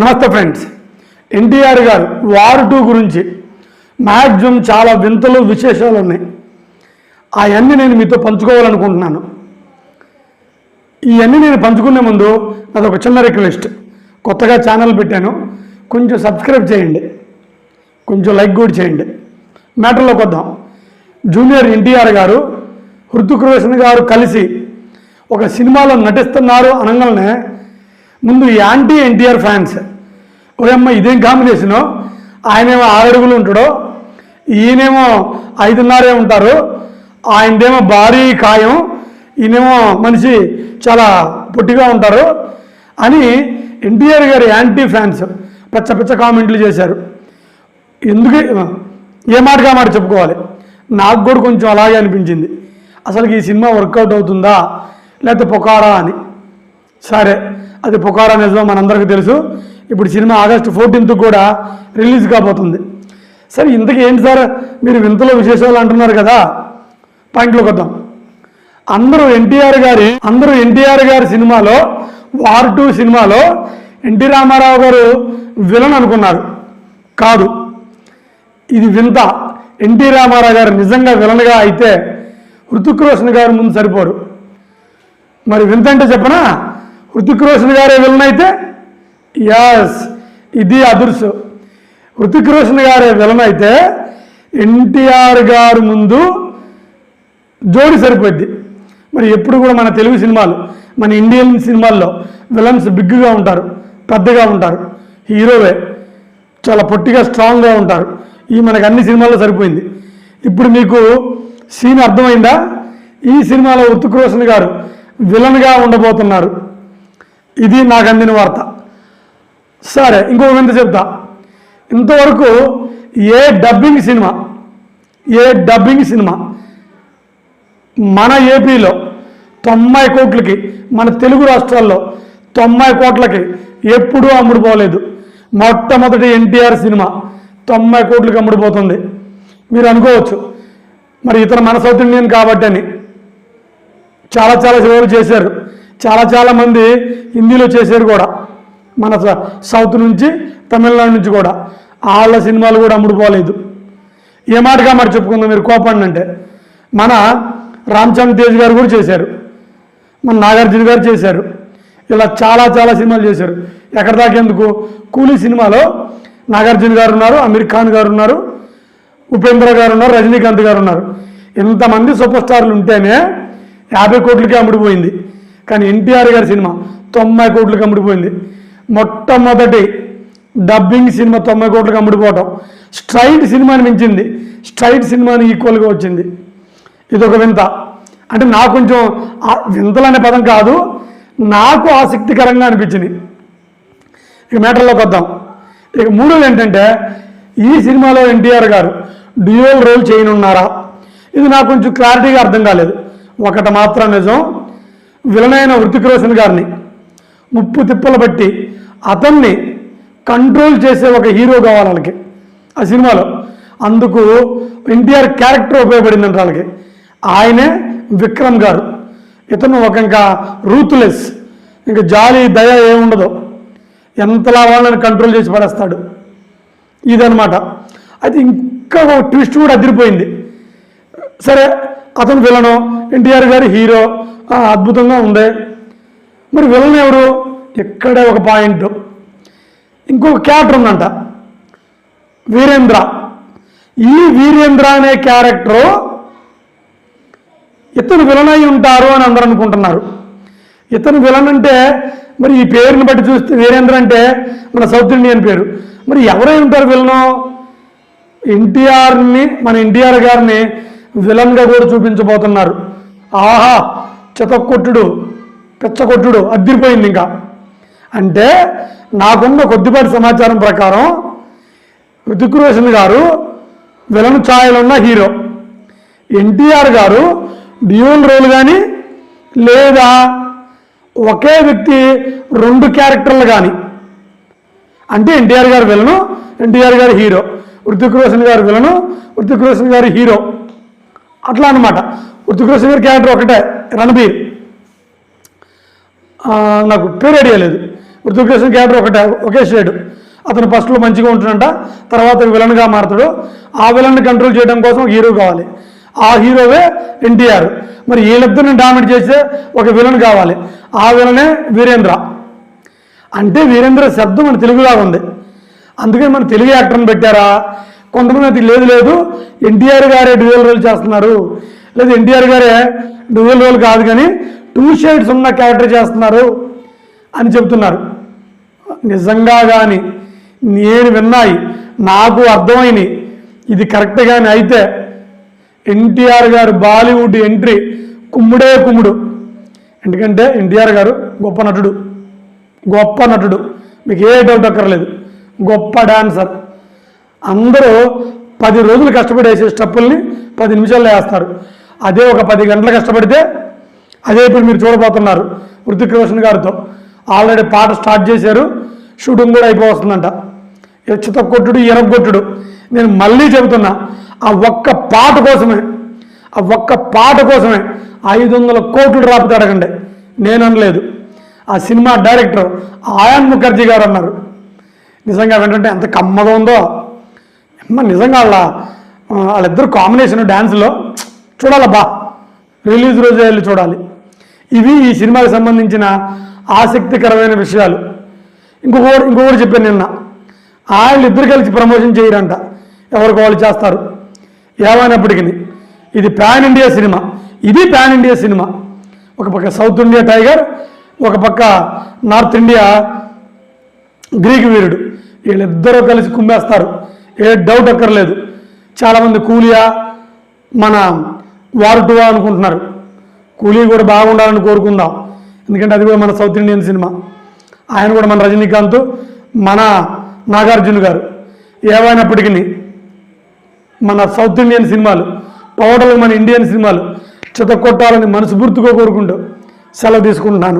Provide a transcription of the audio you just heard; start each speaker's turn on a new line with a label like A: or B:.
A: నమస్తే ఫ్రెండ్స్. ఎన్టీఆర్ గారు war two గురించి. మ్యాక్సిమం చాలా వింతలు విశేషాలు ఉన్నాయి. అవన్నీ నేను మీతో పంచుకోవాలనుకుంటున్నాను. ఇవన్నీ నేను పంచుకునే ముందు అదొక చిన్న రిక్వెస్ట్. కొత్తగా ఛానల్ పెట్టాను. కొంచెం సబ్స్క్రైబ్ చేయండి. కొంచెం లైక్ కూడా చేయండి. మ్యాటర్లోకి వద్దాం. జూనియర్ ఎన్టీఆర్ గారు హృతిక్ రోషన్ గారు కలిసి ఒక సినిమాలో నటిస్తున్నారు అనగానే ముందు యాంటీ ఎన్టీఆర్ ఫ్యాన్స్. ఓయమ్మ ఇదేం కాంబినేషను? ఆయనేమో ఆరడుగులు ఉంటాడు ఉంటాడో ఈయనేమో ఐదున్నరే ఉంటారు ఆయనదేమో భారీ ఖాయం ఈయనేమో మనిషి చాలా పొట్టిగా ఉంటారు అని ఎన్టీఆర్ గారి యాంటీ ఫ్యాన్స్ పచ్చ పచ్చ కామెంట్లు చేశారు. ఎందుకు ఏ మాటగా మాట చెప్పుకోవాలి? నాకు కూడా కొంచెం అలాగే అనిపించింది. అసలు ఈ సినిమా వర్కౌట్ అవుతుందా? లేకపోతే పొకారా అని. సరే అది పుకారా నిజమో మనందరికీ తెలుసు. ఇప్పుడు సినిమా ఆగస్టు ఫోర్టీన్త్ కూడా రిలీజ్ కాబోతుంది. సరే ఇంతకీ ఏంటి సార్? మీరు వింతలో విశేషాలు అంటున్నారు కదా. పాయింట్లోకి వద్దాం. అందరూ ఎన్టీఆర్ గారి అందరూ ఎన్టీఆర్ గారి సినిమాలో వార్ టూ సినిమాలో N T Ramarao garu villain అనుకున్నారు. కాదు. ఇది వింత. ఎన్టీ రామారావు గారు నిజంగా విలన్గా అయితే హృతిక్ రోషన్ గారు ముందు సరిపోరు. మరి వింత అంటే చెప్పనా? హృతిక్ రోషన్ గారే విలన్ అయితే యాస్ ఇది అదుర్సు హృతిక్ రోషన్ గారే విలన్ అయితే ఎన్టీఆర్ గారు ముందు జోడి సరిపోద్ది మరి ఎప్పుడు కూడా మన తెలుగు సినిమాలు మన ఇండియన్ సినిమాల్లో విలన్స్ బిగ్గా ఉంటారు పెద్దగా ఉంటారు హీరోవే చాలా పొట్టిగా స్ట్రాంగ్గా ఉంటారు. ఈ మనకు అన్ని సినిమాల్లో సరిపోయింది. ఇప్పుడు మీకు సీన్ అర్థమైందా? ఈ సినిమాలో ఉత్తుక్ రోషన్ గారు విలన్గా ఉండబోతున్నారు. ఇది నాకు అందిన వార్త. సరే ఇంకొక వింత చెప్తా. ఇంతవరకు ఏ డబ్బింగ్ సినిమా ఏ డబ్బింగ్ సినిమా మన ఏపీలో తొంభై కోట్లకి మన తెలుగు రాష్ట్రాల్లో తొంభై కోట్లకి ఎప్పుడూ అమ్ముడుపోలేదు. మొట్టమొదటి ఎన్టీఆర్ సినిమా తొంభై కోట్లకి అమ్ముడుపోతుంది. మీరు అనుకోవచ్చు మరి ఇతను మన సౌత్ ఇండియన్ కాబట్టి అని చాలా చాలా సేవలు చేశారు. చాలా చాలా మంది హిందీలో చేశారు కూడా. మన స- సౌత్ నుంచి తమిళనాడు నుంచి కూడా. వాళ్ళ సినిమాలు కూడా అమ్ముడుపోలేదు ఏ మాటగా మాట చెప్పుకుందాం మీరు కోపండి అంటే. మన రామచంద్ర తేజ్ గారు కూడా చేశారు. మన నాగార్జున గారు చేశారు. ఇలా చాలా చాలా సినిమాలు చేశారు. ఎక్కడ దాకేందుకు కూలీ సినిమాలో నాగార్జున గారు ఉన్నారు అమీర్ ఖాన్ గారు ఉన్నారు ఉపేంద్ర గారు ఉన్నారు రజనీకాంత్ గారు ఉన్నారు. ఇంతమంది సూపర్ స్టార్లు ఉంటేనే యాభై కోట్లకే అమ్ముడిపోయింది కానీ ఎన్టీఆర్ గారి సినిమా తొంభై కోట్లకు అమ్ముడిపోయింది మొట్టమొదటి డబ్బింగ్ సినిమా తొంభై కోట్లకి అమ్ముడిపోవటం స్ట్రైట్ సినిమాని మించింది. స్ట్రైట్ సినిమాని ఈక్వల్గా వచ్చింది. ఇది ఒక వింత. అంటే నాకు కొంచెం వింతలు అనే పదం కాదు నాకు ఆసక్తికరంగా అనిపించింది. ఇక మ్యాటర్లోకి వద్దాం. ఇక మూడోది ఏంటంటే ఈ సినిమాలో ఎన్టీఆర్ గారు డ్యూయల్ రోల్ చేయనున్నారా? ఇది నాకు కొంచెం క్లారిటీగా అర్థం కాలేదు. ఒకటి మాత్రం నిజం విలనైన హృతిక్ రోషన్ గారిని ముప్పు తిప్పలు బట్టి అతన్ని కంట్రోల్ చేసే ఒక హీరో కావాలి వాళ్ళకి ఆ సినిమాలో అందుకు ఎన్టీఆర్ క్యారెక్టర్ ఉపయోగపడిందంట వాళ్ళకి ఆయనే విక్రమ్ గారు. ఇతను ఒక ఇంకా రూత్లెస్ ఇంకా జాలి దయ ఏముండదు. ఎంతలా వాళ్ళని కంట్రోల్ చేసి పడేస్తాడు. ఇదనమాట అయితే ఇంకా ట్విస్ట్ కూడా అదిరిపోయింది. సరే అతను విలను ఎన్టీఆర్ గారి హీరో అద్భుతంగా ఉంది మరి విలన్ ఎవరు? ఇక్కడే ఒక పాయింట్. ఇంకొక క్యారెక్టర్ ఉందంట. వీరేంద్ర. ఈ వీరేంద్ర అనే క్యారెక్టరు ఇతను విలన్ అయి ఉంటారు అని అందరూ అనుకుంటున్నారు. ఇతను విలన్ అంటే మరి ఈ పేరుని బట్టి చూస్తే వీరేంద్ర అంటే మన సౌత్ ఇండియన్ పేరు. మరి ఎవరై ఉంటారు విలను? ఎన్టీఆర్ని మన ఎన్టీఆర్ గారిని విలన్గా కూడా చూపించబోతున్నారు. ఆహా చితక్కొట్టుడు పిచ్చకొట్టుడు అద్దరిపోయింది ఇంకా. అంటే నాకున్న కొద్దిపాటి సమాచారం ప్రకారం రుతిక్ రోషన్ గారు విలన్ ఛాయలున్న హీరో. ఎన్టీఆర్ గారు డ్యూల్ రోల్ కానీ లేదా ఒకే వ్యక్తి రెండు క్యారెక్టర్లు కానీ అంటే ఎన్టీఆర్ గారు విలను ఎన్టీఆర్ గారు హీరో. రుతిక్ రోషన్ గారు విలను రుతిక్ రోషన్ గారు హీరో. అట్లా అనమాట హృతిక్ గారి క్యారెక్టర్ ఒకటే రణబీర్. నాకు పేరు ఐడియా లేదు. ఋతిక్ రోషన్ క్యారెక్టర్ ఒకటే ఒకే షేడ్ అతను ఫస్ట్లో మంచిగా ఉంటున్నాడంట తర్వాత విలన్గా మారుతాడు. ఆ విలన్ని కంట్రోల్ చేయడం కోసం హీరో కావాలి. ఆ హీరోవే ఎన్టీఆర్. మరి వీళ్ళిద్దరిని డామినేట్ చేసే ఒక విలన్ కావాలి. ఆ విలనే వీరేంద్ర. అంటే వీరేంద్ర శబ్దం మన తెలుగులాగా ఉంది. అందుకని మన తెలుగు యాక్టర్ని పెట్టారా? కొంతమంది అది లేదు లేదు. ఎన్టీఆర్ గారే డ్యూయల్ రోల్ చేస్తున్నారు. లేదు ఎన్టీఆర్ గారే డ్యూయల్ రోల్ కాదు కానీ టూ షేడ్స్ ఉన్న క్యారెక్టర్ చేస్తున్నారు అని చెప్తున్నారు నిజంగా కానీ నేను విన్నాయి నాకు అర్థమైనవి ఇది కరెక్ట్ కానీ అయితే ఎన్టీఆర్ గారు బాలీవుడ్ ఎంట్రీ కుమ్ముడే కుమ్ముడు. ఎందుకంటే ఎన్టీఆర్ గారు గొప్ప నటుడు. గొప్ప నటుడు. మీకు ఏ డౌట్ అక్కర్లేదు. గొప్ప డాన్సర్. అందరూ పది రోజులు కష్టపడి వేసే స్టెప్పుల్ని పది నిమిషాల్లో వేస్తారు. అదే ఒక పది గంటలు కష్టపడితే అదే ఇప్పుడు మీరు చూడబోతున్నారు హృతిక్ రోషన్ గారితో. ఆల్రెడీ పాట స్టార్ట్ చేశారు షూటింగ్ కూడా అయిపోతుందంట చిత కొట్టుడు ఎరగొట్టుడు నేను మళ్ళీ చెబుతున్నా ఆ ఒక్క పాట కోసమే ఆ ఒక్క పాట కోసమే ఐదు వందల కోట్లు రాపితే అడగండి. నేను అనలేదు ఆ సినిమా డైరెక్టర్ ఆయాన్ ముఖర్జీ గారు అన్నారు. నిజంగా ఏంటంటే ఎంత కమ్మగా ఉందో. అమ్మ నిజంగా వాళ్ళ వాళ్ళిద్దరు కాంబినేషన్ డ్యాన్స్లో చూడాలబ్బా రిలీజ్ రోజు వెళ్ళి చూడాలి. ఇవి ఈ సినిమాకి సంబంధించిన ఆసక్తికరమైన విషయాలు. ఇంకొకటి ఇంకొకటి చెప్పాను నిన్న. వాళ్ళు కలిసి ప్రమోషన్ చేయరంట. ఎవరికి వాళ్ళు చేస్తారు. ఏమైనప్పటికీ. ఇది ప్యాన్ ఇండియా సినిమా ఇది ప్యాన్ ఇండియా సినిమా ఒక పక్క సౌత్ ఇండియా టైగర్ ఒక పక్క నార్త్ ఇండియా గ్రీక్ వీరుడు. వీళ్ళిద్దరూ కలిసి కుమ్మేస్తారు. ఏ డౌట్ అక్కర్లేదు. చాలామంది కూలియా మన వారుటువా అనుకుంటున్నారు. కూలీ కూడా బాగుండాలని కోరుకుందాం. ఎందుకంటే అది కూడా మన సౌత్ ఇండియన్ సినిమా ఆయన కూడా మన రజనీకాంత్ మన నాగార్జున గారు. ఏమైనప్పటికీ మన సౌత్ ఇండియన్ సినిమాలు టోటల్ మన ఇండియన్ సినిమాలు చితకొట్టాలని మనస్ఫూర్తిగా కోరుకుంటూ సెలవు తీసుకుంటున్నాను.